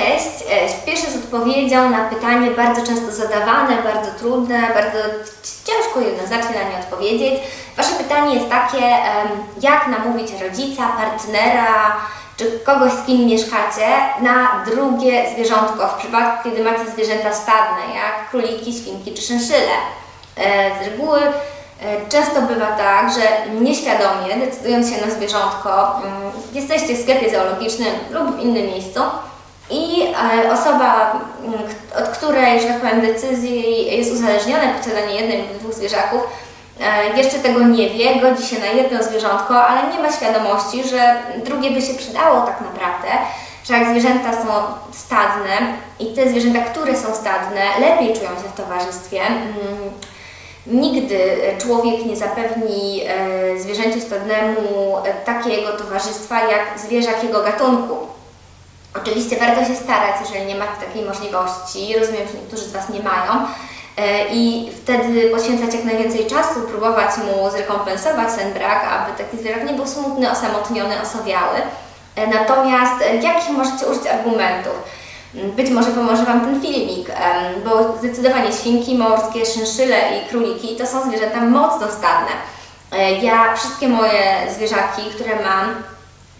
Cześć. E, Śpieszę z odpowiedzią na pytanie bardzo często zadawane, bardzo trudne, bardzo ciężko jednoznacznie na nie odpowiedzieć. Wasze pytanie jest takie, jak namówić rodzica, partnera czy kogoś, z kim mieszkacie, na drugie zwierzątko w przypadku, kiedy macie zwierzęta stadne, jak króliki, świnki czy szynszyle. E, Z reguły e, często bywa tak, że nieświadomie decydując się na zwierzątko, mm, jesteście w sklepie zoologicznym lub w innym miejscu i e, osoba, od której, że tak powiem, decyzji jest uzależnione posiadanie jednej lub dwóch zwierzaków, e, jeszcze tego nie wie, godzi się na jedno zwierzątko, ale nie ma świadomości, że drugie by się przydało tak naprawdę, że jak zwierzęta są stadne i te zwierzęta, które są stadne, lepiej czują się w towarzystwie. Nigdy człowiek nie zapewni e, zwierzęciu stadnemu takiego towarzystwa jak zwierzak jego gatunku. Oczywiście warto się starać, jeżeli nie macie takiej możliwości. Rozumiem, że niektórzy z Was nie mają. E, I wtedy poświęcać jak najwięcej czasu, próbować mu zrekompensować ten brak, aby taki zwierzak nie był smutny, osamotniony, osowiały. E, Natomiast e, jakich możecie użyć argumentów? Mm, Być może pomoże Wam ten filmik, bo zdecydowanie świnki morskie, szynszyle i króliki to są zwierzęta mocno stadne. Ja wszystkie moje zwierzaki, które mam,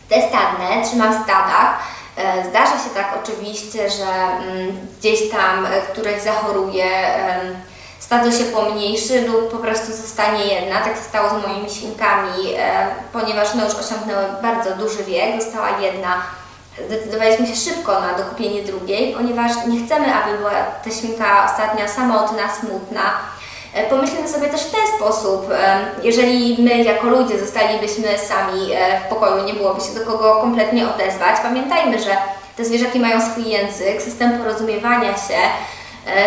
te stadne, trzymam w stadach. E, Zdarza się tak oczywiście, że mm, gdzieś tam e, któreś zachoruje, stado się pomniejszy lub po prostu zostanie jedna. Tak się stało z moimi świnkami, e, ponieważ no już osiągnęły bardzo duży wiek, została jedna. Zdecydowaliśmy się szybko na dokupienie drugiej, ponieważ nie chcemy, aby była ta świnka ostatnia samotna, smutna. E, Pomyślmy sobie też w ten sposób, e, jeżeli my jako ludzie zostalibyśmy sami e, w pokoju, nie byłoby się do kogo kompletnie odezwać, pamiętajmy, że te zwierzaki mają swój język, system porozumiewania się,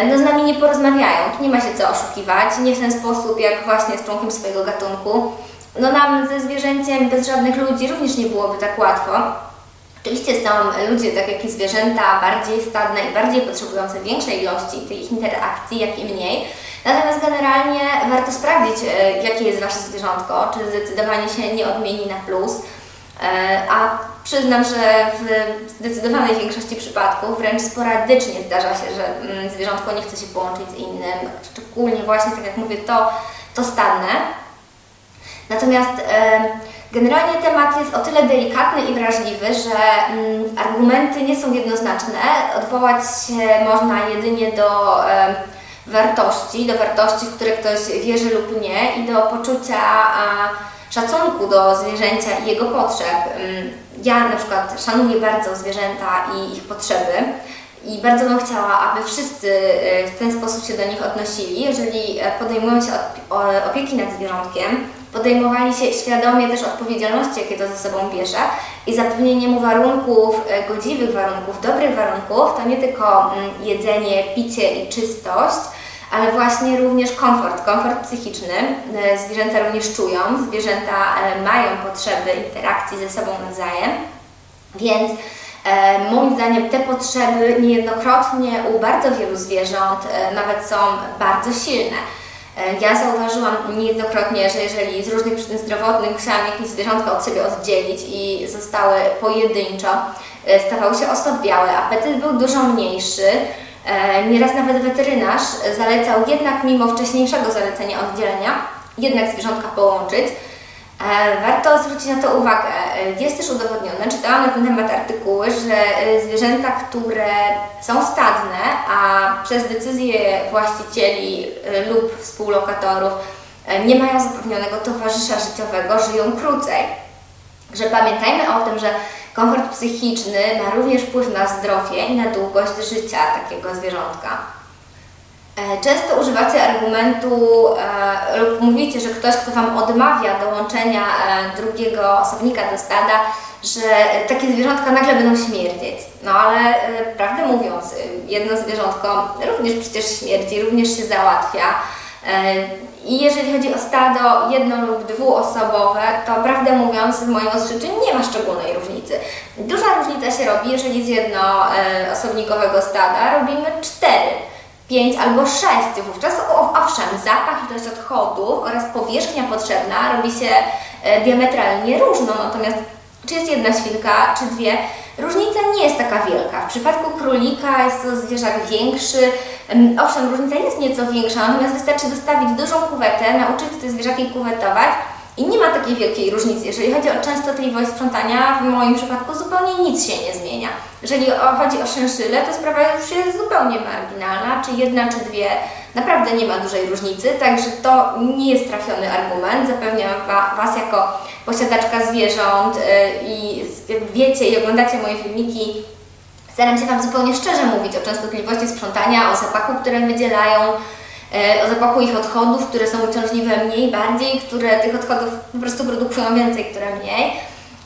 no z nami nie porozmawiają, tu nie ma się co oszukiwać, nie w ten sposób jak właśnie z członkiem swojego gatunku. No nam ze zwierzęciem bez żadnych ludzi również nie byłoby tak łatwo. Oczywiście są ludzie, tak jak i zwierzęta, bardziej stadne i bardziej potrzebujące większej ilości tych interakcji, jak i mniej. Natomiast generalnie warto sprawdzić, e, jakie jest Wasze zwierzątko, czy zdecydowanie się nie odmieni na plus. E, A przyznam, że w zdecydowanej większości przypadków wręcz sporadycznie zdarza się, że mm, zwierzątko nie chce się połączyć z innym, szczególnie właśnie, tak jak mówię, to, to stadne. Natomiast e, generalnie temat jest o tyle delikatny i wrażliwy, że mm, argumenty nie są jednoznaczne. Odwołać się można jedynie do wartości, do wartości, w które ktoś wierzy lub nie i do poczucia szacunku do zwierzęcia i jego potrzeb. Mm, Ja na przykład szanuję bardzo zwierzęta i ich potrzeby. I bardzo bym chciała, aby wszyscy e, w ten sposób się do nich odnosili. Jeżeli e, podejmują się opieki nad zwierzątkiem, podejmowali się świadomie też odpowiedzialności, jakie to ze sobą bierze i zapewnienie mu warunków, e, godziwych warunków, dobrych warunków, to nie tylko mm, jedzenie, picie i czystość, ale właśnie również komfort, komfort psychiczny. E, Zwierzęta również czują, zwierzęta e, mają potrzeby interakcji ze sobą nawzajem, więc moim zdaniem te potrzeby niejednokrotnie u bardzo wielu zwierząt nawet są bardzo silne. E, Ja zauważyłam niejednokrotnie, że jeżeli z różnych przyczyn zdrowotnych musiałam jakieś zwierzątka od siebie oddzielić i zostały pojedynczo, e, stawały się osobiałe, apetyt był dużo mniejszy. E, Nieraz nawet weterynarz zalecał jednak mimo wcześniejszego zalecenia oddzielenia, jednak zwierzątka połączyć. E, Warto zwrócić na to uwagę. E, Jest też udowodnione, czytałam na ten temat artykuły, że e, zwierzęta, które są stadne, a przez decyzję właścicieli lub współlokatorów nie mają zapewnionego towarzysza życiowego, żyją krócej. Że pamiętajmy o tym, że komfort psychiczny ma również wpływ na zdrowie i na długość życia takiego zwierzątka. E, Często używacie argumentu e, lub mówicie, że ktoś, kto Wam odmawia dołączenia e, drugiego osobnika do stada, że takie zwierzątka nagle będą śmierdzieć. No ale prawdę mówiąc, e, jedno zwierzątko również przecież śmierdzi, również się załatwia. I jeżeli chodzi o stado jedno lub dwuosobowe, to prawdę mówiąc, w moim odczuciu nie ma szczególnej różnicy. Duża różnica się robi, jeżeli z jednoosobnikowego stada robimy cztery. 5 albo 6. Wówczas owszem, zapach, ilość odchodów oraz powierzchnia potrzebna robi się e, diametralnie różną. Natomiast czy jest jedna świnka, czy dwie, różnica nie jest taka wielka. W przypadku królika jest to zwierzak większy. Em, Owszem, różnica jest nieco większa, natomiast wystarczy dostawić dużą kuwetę, nauczyć te zwierzaki kuwetować i nie ma takiej wielkiej różnicy. Jeżeli chodzi o częstotliwość sprzątania, w moim przypadku zupełnie nic się nie zmienia. Jeżeli chodzi o szynszyle, to sprawa już jest zupełnie marginalna, czy jedna, czy dwie. Naprawdę nie ma dużej różnicy, także to nie jest trafiony argument. Zapewniam wa, Was jako posiadaczka zwierząt yy, i wiecie i oglądacie moje filmiki, Staram się Wam zupełnie szczerze mówić o częstotliwości sprzątania, o zapachu, które wydzielają, o zapachu ich odchodów, które są uciążliwe mniej, bardziej, które tych odchodów po prostu produkują więcej, które mniej.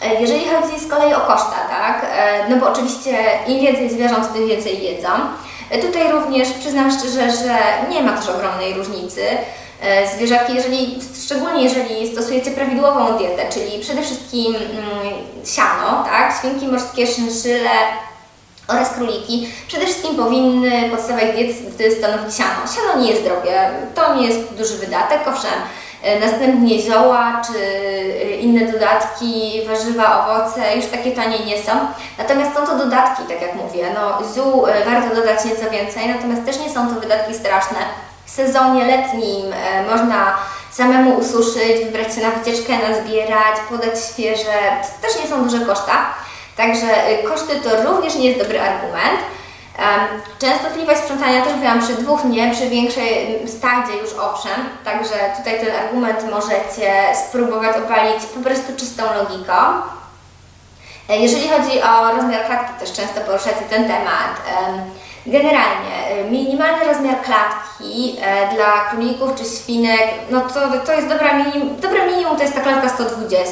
E, Jeżeli chodzi z kolei o koszta, tak, e, no bo oczywiście im więcej zwierząt, tym więcej jedzą. E, Tutaj również przyznam szczerze, że nie ma też ogromnej różnicy. E, Zwierzaki, jeżeli, szczególnie jeżeli stosujecie prawidłową dietę, czyli przede wszystkim mm, siano, tak, świnki morskie, szynszyle, oraz króliki przede wszystkim powinny podstawę ich diety stanowić siano. Siano nie jest drogie, to nie jest duży wydatek, owszem, e, następnie zioła czy e, inne dodatki, warzywa, owoce już takie tanie nie są. Natomiast są to dodatki, tak jak mówię, no ziół e, warto dodać nieco więcej, natomiast też nie są to wydatki straszne. W sezonie letnim można samemu ususzyć, wybrać się na wycieczkę, nazbierać, podać świeże, to też nie są duże koszta. Także y, koszty to również nie jest dobry argument. Częstotliwość sprzątania też mówiłam przy dwóch nie, przy większej mm, stadzie już owszem, także tutaj ten argument możecie spróbować obalić po prostu czystą logiką. E, Jeżeli chodzi o rozmiar klatki, też często poruszacie ten temat. Em, Generalnie e, minimalny rozmiar klatki e, dla królików czy świnek, no to, to jest dobra minim, dobre minimum, to jest ta klatka 120.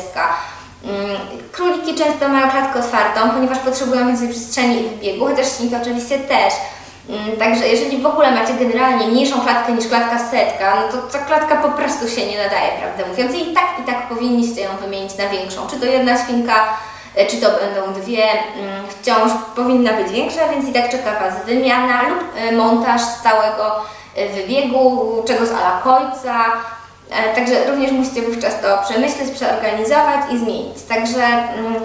Mm, Króliki często mają klatkę otwartą, ponieważ potrzebują więcej przestrzeni i wybiegu, chociaż świnki oczywiście też. Mm, Także jeżeli w ogóle macie generalnie mniejszą klatkę niż klatka setka, no to ta klatka po prostu się nie nadaje, prawdę mówiąc. I tak i tak powinniście ją wymienić na większą. Czy to jedna świnka, e, czy to będą dwie, mm, wciąż powinna być większa, więc i tak czeka Was wymiana lub e, montaż z całego e, wybiegu, czegoś ala końca. E, Także również musicie wówczas to przemyśleć, przeorganizować i zmienić. Także mm,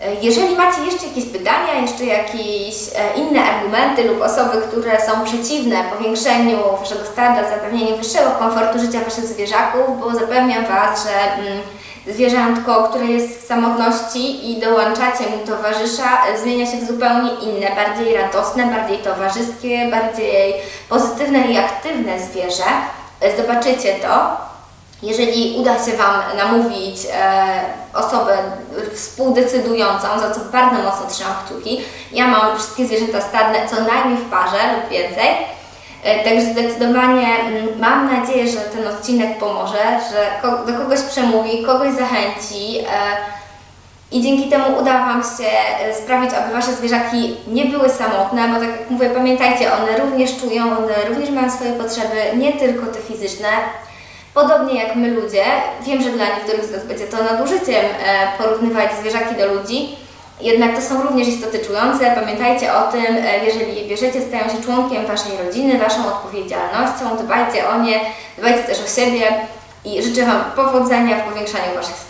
e, jeżeli macie jeszcze jakieś pytania, jeszcze jakieś e, inne argumenty lub osoby, które są przeciwne powiększeniu Waszego stada, zapewnieniu wyższego komfortu życia Waszych zwierzaków, bo zapewniam Was, że mm, zwierzątko, które jest w samotności i dołączacie mu towarzysza, zmienia się w zupełnie inne, bardziej radosne, bardziej towarzyskie, bardziej pozytywne i aktywne zwierzę. E, Zobaczycie to. Jeżeli uda się Wam namówić e, osobę współdecydującą, za co bardzo mocno trzymam kciuki, ja mam wszystkie zwierzęta stadne co najmniej w parze lub więcej, e, także zdecydowanie mm, mam nadzieję, że ten odcinek pomoże, że do kogoś przemówi, kogoś zachęci. I dzięki temu uda Wam się e, sprawić, aby Wasze zwierzaki nie były samotne, bo tak jak mówię, pamiętajcie, one również czują, one również mają swoje potrzeby, nie tylko te fizyczne. Podobnie jak my ludzie, wiem, że dla niektórych z Was będzie to nadużyciem e, porównywać zwierzaki do ludzi, jednak to są również istoty czujące. Pamiętajcie o tym, e, jeżeli je bierzecie, stają się członkiem Waszej rodziny, Waszą odpowiedzialnością, dbajcie o nie, dbajcie też o siebie i życzę Wam powodzenia w powiększaniu Waszych stad.